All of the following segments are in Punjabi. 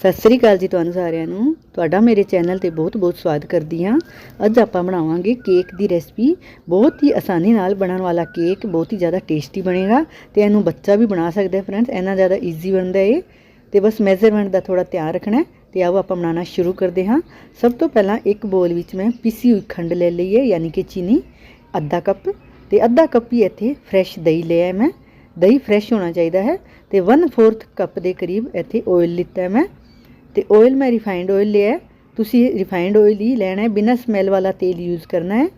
ਸਤਿ ਸ੍ਰੀ ਅਕਾਲ ਜੀ ਤੁਹਾਨੂੰ ਸਾਰਿਆਂ ਨੂੰ। ਤੁਹਾਡਾ ਮੇਰੇ ਚੈਨਲ ਤੇ ਬਹੁਤ-ਬਹੁਤ ਸਵਾਗਤ ਕਰਦੀ ਹਾਂ। ਅੱਜ ਆਪਾਂ ਬਣਾਵਾਂਗੇ ਕੇਕ ਦੀ ਰੈਸਪੀ। ਬਹੁਤ ਹੀ ਆਸਾਨੀ ਨਾਲ ਬਣਨ ਵਾਲਾ ਕੇਕ, ਬਹੁਤ ਹੀ ਜ਼ਿਆਦਾ ਟੇਸਟੀ ਬਣੇਗਾ ਤੇ ਇਹਨੂੰ ਬੱਚਾ ਵੀ ਬਣਾ ਸਕਦਾ ਹੈ ਫਰੈਂਡਸ, ਇੰਨਾ ਜ਼ਿਆਦਾ ਈਜ਼ੀ ਬਣਦਾ ਹੈ ਇਹ। ਤੇ ਬਸ ਮੈਜ਼ਰਮੈਂਟ ਦਾ ਥੋੜਾ ਧਿਆਨ ਰੱਖਣਾ ਹੈ ਤੇ ਆਓ ਆਪਾਂ ਬਣਾਉਣਾ ਸ਼ੁਰੂ ਕਰਦੇ ਹਾਂ। ਸਭ ਤੋਂ ਪਹਿਲਾਂ ਇੱਕ ਬੋਲ ਵਿੱਚ ਮੈਂ ਪੀਸੀ ਹੋਈ ਖੰਡ ਲੈ ਲਈ ਹੈ, ਯਾਨੀ ਕਿ ਚੀਨੀ, ਅੱਧਾ ਕੱਪ। ਤੇ ਅੱਧਾ ਕੱਪ ਹੀ ਇੱਥੇ ਫਰੈਸ਼ ਦਹੀਂ ਲਿਆ ਮੈਂ। ਦਹੀਂ ਫਰੈਸ਼ ਹੋਣਾ ਚਾਹੀਦਾ ਹੈ ਤੇ 1/4 ਕੱਪ ਦੇ ਕਰੀਬ ਇੱਥੇ ਆਇਲ ਲਿੱਤਾ ਮੈਂ। ਤੇ ਆਇਲ ਮੈਂ ਰਿਫਾਈਨਡ ਆਇਲ ਲਿਆ ਤੁਸੀਂ ਰਿਫਾਈਨਡ ਆਇਲ ਹੀ ਲੈਣਾ ਹੈ, ਬਿਨਾਂ ਸਮੈਲ ਵਾਲਾ ਤੇਲ ਯੂਜ਼ ਕਰਨਾ ਹੈ।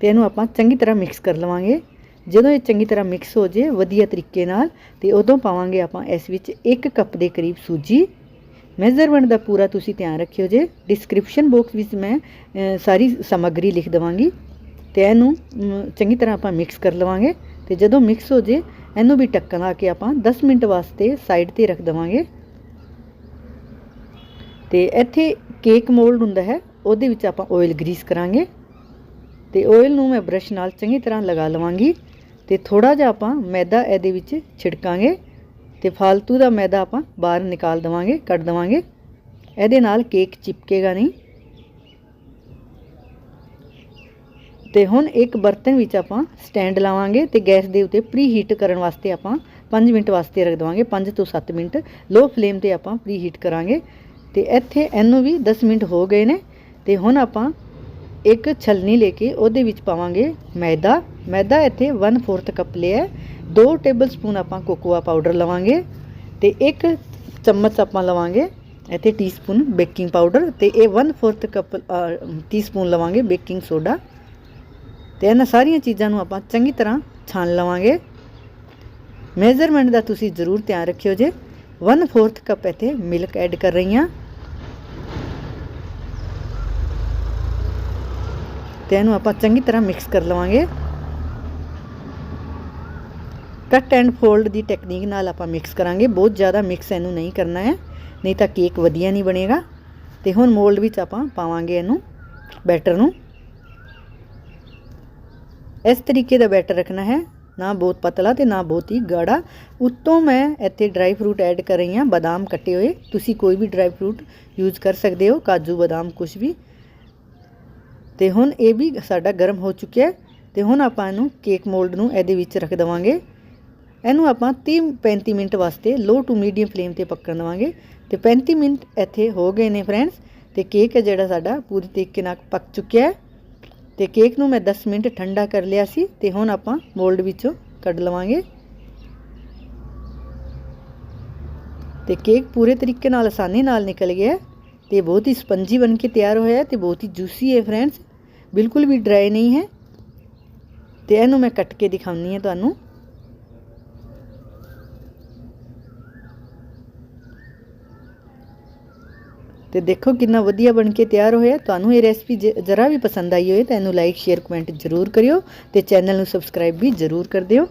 ਤੇ ਇਹਨੂੰ ਆਪਾਂ ਚੰਗੀ ਤਰ੍ਹਾਂ ਮਿਕਸ ਕਰ ਲਵਾਂਗੇ। ਜਦੋਂ ਇਹ ਚੰਗੀ ਤਰ੍ਹਾਂ ਮਿਕਸ ਹੋ ਜੇ ਵਧੀਆ ਤਰੀਕੇ ਨਾਲ, ਤੇ ਉਦੋਂ ਪਾਵਾਂਗੇ ਆਪਾਂ ਇਸ ਵਿੱਚ 1 ਕੱਪ ਦੇ ਕਰੀਬ ਸੂਜੀ। ਮੈਜ਼ਰਮੈਂਟ ਦਾ ਪੂਰਾ ਤੁਸੀਂ ਧਿਆਨ ਰੱਖਿਓ ਜੇ। ਡਿਸਕ੍ਰਿਪਸ਼ਨ ਬਾਕਸ ਵਿੱਚ ਮੈਂ ਸਾਰੀ ਸਮੱਗਰੀ ਲਿਖ ਦਵਾਂਗੀ। ਤੇ ਇਹਨੂੰ ਚੰਗੀ ਤਰ੍ਹਾਂ ਆਪਾਂ ਮਿਕਸ ਕਰ ਲਵਾਂਗੇ। ਤੇ ਜਦੋਂ ਮਿਕਸ ਹੋ ਜੇ ਇਹਨੂੰ ਵੀ ਢੱਕਣ ਲਾ ਕੇ ਆਪਾਂ 10 ਮਿੰਟ ਵਾਸਤੇ ਸਾਈਡ ਤੇ ਰੱਖ ਦਵਾਂਗੇ। ਤੇ ਇੱਥੇ ਕੇਕ ਮੋਲਡ ਹੁੰਦਾ ਹੈ, ਉਹਦੇ ਵਿੱਚ ਆਪਾਂ ਆਇਲ ਗਰੀਸ ਕਰਾਂਗੇ। ਤੇ ਆਇਲ ਨੂੰ ਮੈਂ ਬ੍ਰਸ਼ ਨਾਲ ਚੰਗੀ ਤਰ੍ਹਾਂ ਲਗਾ ਲਵਾਂਗੀ ਤੇ ਥੋੜਾ ਜਿਹਾ ਆਪਾਂ ਮੈਦਾ ਇਹਦੇ ਵਿੱਚ ਛਿੜਕਾਂਗੇ ਤੇ ਫालतू ਦਾ ਮੈਦਾ ਆਪਾਂ ਬਾਹਰ ਨਿਕਾਲ ਦਵਾਂਗੇ, ਕੱਢ ਦਵਾਂਗੇ। ਇਹਦੇ ਨਾਲ ਕੇਕ ਚਿਪਕੇਗਾ ਨਹੀਂ। ਤੇ ਹੁਣ ਇੱਕ ਬਰਤਨ ਵਿੱਚ ਆਪਾਂ ਸਟੈਂਡ ਲਾਵਾਂਗੇ ਤੇ ਗੈਸ ਦੇ ਉੱਤੇ ਪ੍ਰੀ ਹੀਟ ਕਰਨ ਵਾਸਤੇ ਆਪਾਂ 5 ਮਿੰਟ ਵਾਸਤੇ ਰੱਖ ਦਵਾਂਗੇ 5 ਤੋਂ 7 ਮਿੰਟ। ਲੋ ਫਲੇਮ ਤੇ ਆਪਾਂ ਪ੍ਰੀ ਹੀਟ ਕਰਾਂਗੇ। ਤੇ ਇੱਥੇ ਇਹਨੂੰ ਵੀ 10 ਮਿੰਟ ਹੋ ਗਏ ਨੇ ਤੇ ਹੁਣ ਆਪਾਂ ਇੱਕ ਛਲਨੀ ਲੈ ਕੇ ਉਹਦੇ ਵਿੱਚ ਪਾਵਾਂਗੇ ਮੈਦਾ। ਮੈਦਾ ਇੱਥੇ 1/4 ਕੱਪ ਲਿਆ 2 ਟੇਬਲ ਸਪੂਨ ਆਪਾਂ ਕੋਕੋਆ ਪਾਊਡਰ ਲਵਾਂਗੇ ਤੇ ਇੱਕ ਚਮਚ ਆਪਾਂ ਲਵਾਂਗੇ ਇੱਥੇ ਟੀਸਪੂਨ ਬੇਕਿੰਗ ਪਾਊਡਰ ਤੇ ਇਹ 1/4 ਕੱਪ ਟੀਸਪੂਨ ਲਵਾਂਗੇ ਬੇਕਿੰਗ ਸੋਡਾ ਤੇ ਇਹਨਾਂ ਸਾਰੀਆਂ ਚੀਜ਼ਾਂ ਨੂੰ ਆਪਾਂ ਚੰਗੀ ਤਰ੍ਹਾਂ ਛਾਣ ਲਵਾਂਗੇ। ਮੇਜ਼ਰਮੈਂਟ ਦਾ ਤੁਸੀਂ ਜ਼ਰੂਰ ਧਿਆਨ ਰੱਖਿਓ ਜੇ। 1/4 ਕੱਪ ਇੱਥੇ ਮਿਲਕ ਐਡ ਕਰ ਰਹੀ ਹਾਂ। ਤੇ ਇਹਨੂੰ ਆਪਾਂ ਚੰਗੀ ਤਰ੍ਹਾਂ ਮਿਕਸ ਕਰ ਲਵਾਂਗੇ। ਕੱਟ ਐਂਡ ਫੋਲਡ ਦੀ ਟੈਕਨੀਕ ਨਾਲ ਆਪਾਂ ਮਿਕਸ ਕਰਾਂਗੇ। ਬਹੁਤ ਜ਼ਿਆਦਾ ਮਿਕਸ ਇਹਨੂੰ ਨਹੀਂ ਕਰਨਾ ਹੈ, ਨਹੀਂ ਤਾਂ ਕੇਕ ਵਧੀਆ ਨਹੀਂ ਬਣੇਗਾ। ਤੇ ਹੁਣ ਮੋਲਡ ਵਿੱਚ ਆਪਾਂ ਪਾਵਾਂਗੇ ਇਹਨੂੰ ਬੈਟਰ ਨੂੰ। ਇਸ ਤਰੀਕੇ ਦਾ ਬੈਟਰ ਰੱਖਣਾ ਹੈ। ਨਾ ਬਹੁਤ ਪਤਲਾ ਤੇ ਨਾ ਬਹੁਤ ਹੀ ਗਾੜਾ। ਉੱਤੋਂ ਮੈਂ ਇੱਥੇ ਡਰਾਈ ਫਰੂਟ ਐਡ ਕਰ ਰਹੀ ਹਾਂ, ਬਾਦਾਮ ਕੱਟੇ ਹੋਏ। ਤੁਸੀਂ ਕੋਈ ਵੀ ਡਰਾਈ ਫਰੂਟ ਯੂਜ਼ ਕਰ ਸਕਦੇ ਹੋ, ਕਾਜੂ, ਬਾਦਾਮ ਕੁਝ ਵੀ। ਤੇ ਹੁਣ ਇਹ ਵੀ ਸਾਡਾ ਗਰਮ ਹੋ ਚੁੱਕਿਆ ਹੈ ਤੇ ਹੁਣ ਆਪਾਂ ਇਹਨੂੰ ਕੇਕ ਮੋਲਡ ਨੂੰ ਇਹਦੇ ਵਿੱਚ ਰੱਖ ਦਵਾਂਗੇ। ਇਹਨੂੰ ਆਪਾਂ 30 35 ਮਿੰਟ ਵਾਸਤੇ ਲੋ ਟੂ ਮੀਡੀਅਮ ਫਲੇਮ ਤੇ ਪੱਕਣ ਦਵਾਂਗੇ। ਤੇ 35 ਮਿੰਟ ਇੱਥੇ ਹੋ ਗਏ ਨੇ ਫਰੈਂਡਸ ਤੇ ਕੇਕ ਹੈ ਜਿਹੜਾ ਸਾਡਾ ਪੂਰੀ ਤਰੀਕੇ ਨਾਲ ਪੱਕ ਚੁੱਕਿਆ ਹੈ। ਤੇ ਕੇਕ ਨੂੰ ਮੈਂ 10 ਮਿੰਟ ਠੰਡਾ ਕਰ ਲਿਆ ਸੀ ਤੇ ਹੁਣ ਆਪਾਂ ਮੋਲਡ ਵਿੱਚੋਂ ਕੱਢ ਲਵਾਂਗੇ। ਤੇ ਕੇਕ ਪੂਰੇ ਤਰੀਕੇ ਨਾਲ ਆਸਾਨੀ ਨਾਲ ਨਿਕਲ ਗਿਆ ਤੇ ਬਹੁਤ ਹੀ ਸਪੰਜੀ ਬਣ ਕੇ ਤਿਆਰ ਹੋਇਆ ਹੈ ਤੇ ਬਹੁਤ ਹੀ ਜੂਸੀ ਹੈ ਫਰੈਂਡਸ ਬਿਲਕੁਲ ਵੀ ਡਰਾਈ ਨਹੀਂ ਹੈ। ਤੇ ਇਹਨੂੰ ਮੈਂ ਕੱਟ ਕੇ ਦਿਖਾਉਣੀ ਹੈ ਤੁਹਾਨੂੰ। ਤੇ ਦੇਖੋ ਕਿੰਨਾ ਵਧੀਆ ਬਣ ਕੇ ਤਿਆਰ ਹੋਇਆ। ਤੁਹਾਨੂੰ ਇਹ ਰੈਸਪੀ ਜਰਾ ਵੀ ਪਸੰਦ ਆਈ ਹੋਏ ਤਾਂ ਇਹਨੂੰ ਲਾਈਕ ਸ਼ੇਅਰ ਕਮੈਂਟ ਜ਼ਰੂਰ ਕਰਿਓ ਤੇ ਚੈਨਲ ਨੂੰ ਸਬਸਕ੍ਰਾਈਬ ਵੀ ਜ਼ਰੂਰ ਕਰ ਦਿਓ।